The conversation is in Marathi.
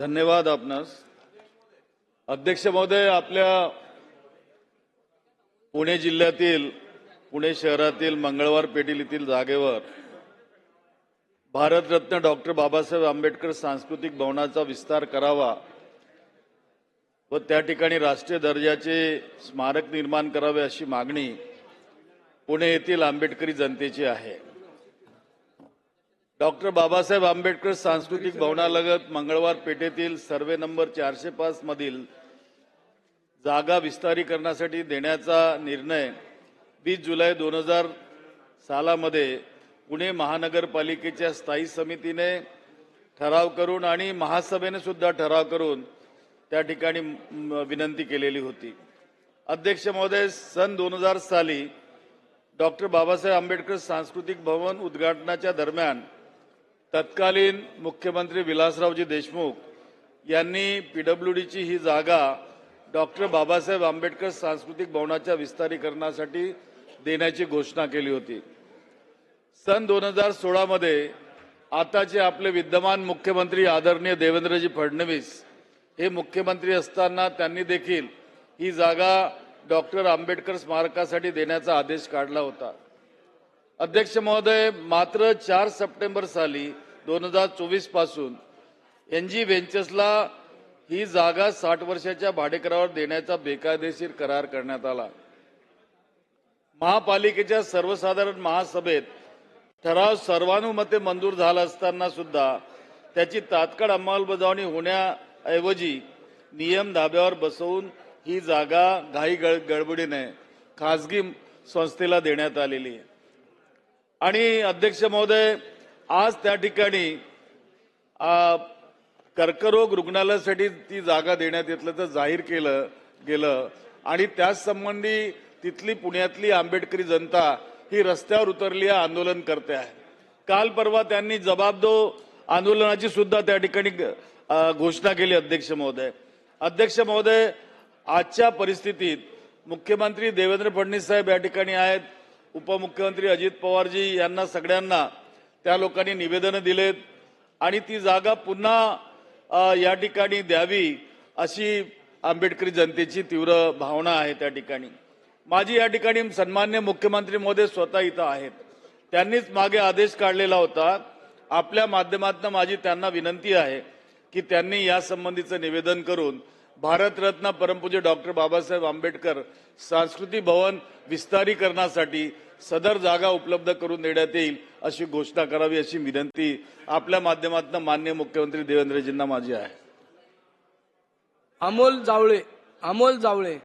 धन्यवाद आपणास. अध्यक्ष महोदय आपल्या पुणे जिल्ह्यातील पुणे शहरातील मंगळवार पेटील येथील जागेवर भारतरत्न डॉक्टर बाबासाहेब आंबेडकर सांस्कृतिक भवनाचा विस्तार करावा व त्या ठिकाणी राष्ट्रीय दर्जाचे स्मारक निर्माण करावे अशी मागणी पुणे येथील आंबेडकरी जनतेची आहे. डॉक्टर बाबासाहेब आंबेडकर सांस्कृतिक भवनालगत मंगळवार पेठेतील सर्वे नंबर चारशे पाच मधील जागा विस्तारीकरणासाठी देण्याचा निर्णय वीस जुलै दोन हजार सालामध्ये पुणे महानगरपालिकेच्या स्थायी समितीने ठराव करून आणि महासभेने सुद्धा ठराव करून त्या ठिकाणी विनंती केलेली होती. अध्यक्ष महोदय सन दोन हजार साली डॉक्टर बाबासाहेब आंबेडकर सांस्कृतिक भवन उद्घाटनाच्या दरम्यान तत्कालीन मुख्यमंत्री विलासरावजी देशमुख यांनी पीडब्ल्यूडीची ही जागा डॉक्टर बाबासाहेब आंबेडकर सांस्कृतिक भवनाच्या विस्तारीकरणासाठी देण्याची घोषणा केली होती. सन दोन हजार सोळामध्ये आताचे आपले विद्यमान मुख्यमंत्री आदरणीय देवेंद्रजी फडणवीस हे मुख्यमंत्री असताना त्यांनी देखील ही जागा डॉक्टर आंबेडकर स्मारकासाठी देण्याचा आदेश काढला होता. अध्यक्ष महोदय मात्र चार सप्टेंबर साली दोन हजार चोवीसपासून एन जी व्हेंचर्सला ही जागा साठ वर्षाच्या भाडेकरावर देण्याचा बेकायदेशीर करार करण्यात आला. महापालिकेच्या सर्वसाधारण महासभेत ठराव सर्वानुमते मंजूर झाला असताना सुद्धा त्याची तात्काळ अंमलबजावणी होण्याऐवजी नियम धाब्यावर बसवून ही जागा घाई गळ गडबडीने खासगी संस्थेला देण्यात आलेली आहे. आणि अध्यक्ष महोदय आज त्या ठिकाणी कर्करोग रुग्णालयासाठी ती जागा देण्यात येतलं तर जाहीर केलं गेलं. आणि त्याच संबंधी तिथली पुण्यातली आंबेडकरी जनता ही रस्त्यावर उतरली आहे आंदोलन करते आहे. काल परवा त्यांनी जबाबदो आंदोलनाची सुद्धा त्या ठिकाणी घोषणा केली अध्यक्ष महोदय. अध्यक्ष महोदय आजच्या परिस्थितीत मुख्यमंत्री देवेंद्र फडणवीस साहेब या ठिकाणी आहेत. उपमुख्यमंत्री अजित पवारजी यांना सगळ्यांना त्या लोकांनी निवेदनं दिलेत आणि ती जागा पुन्हा या ठिकाणी द्यावी अशी आंबेडकरी जनतेची तीव्र भावना आहे त्या ठिकाणी. माझी या ठिकाणी सन्मान्य मुख्यमंत्री महोदय स्वतः इथं आहेत. त्यांनीच मागे आदेश काढलेला होता. आपल्या माध्यमातून माझी त्यांना विनंती आहे की त्यांनी या संबंधीचं निवेदन करून भारतरत्न परमपूज्य डॉक्टर बाबासाहेब आंबेडकर सांस्कृतिक भवन विस्तारीकरणासाठी सदर जागा उपलब्ध करून देण्यात येईल अशी घोषणा करावी अशी विनंती आपल्या माध्यमातून मान्य मुख्यमंत्री देवेंद्रजींना माझी आहे. अमोल जावळे अमोल जावळे.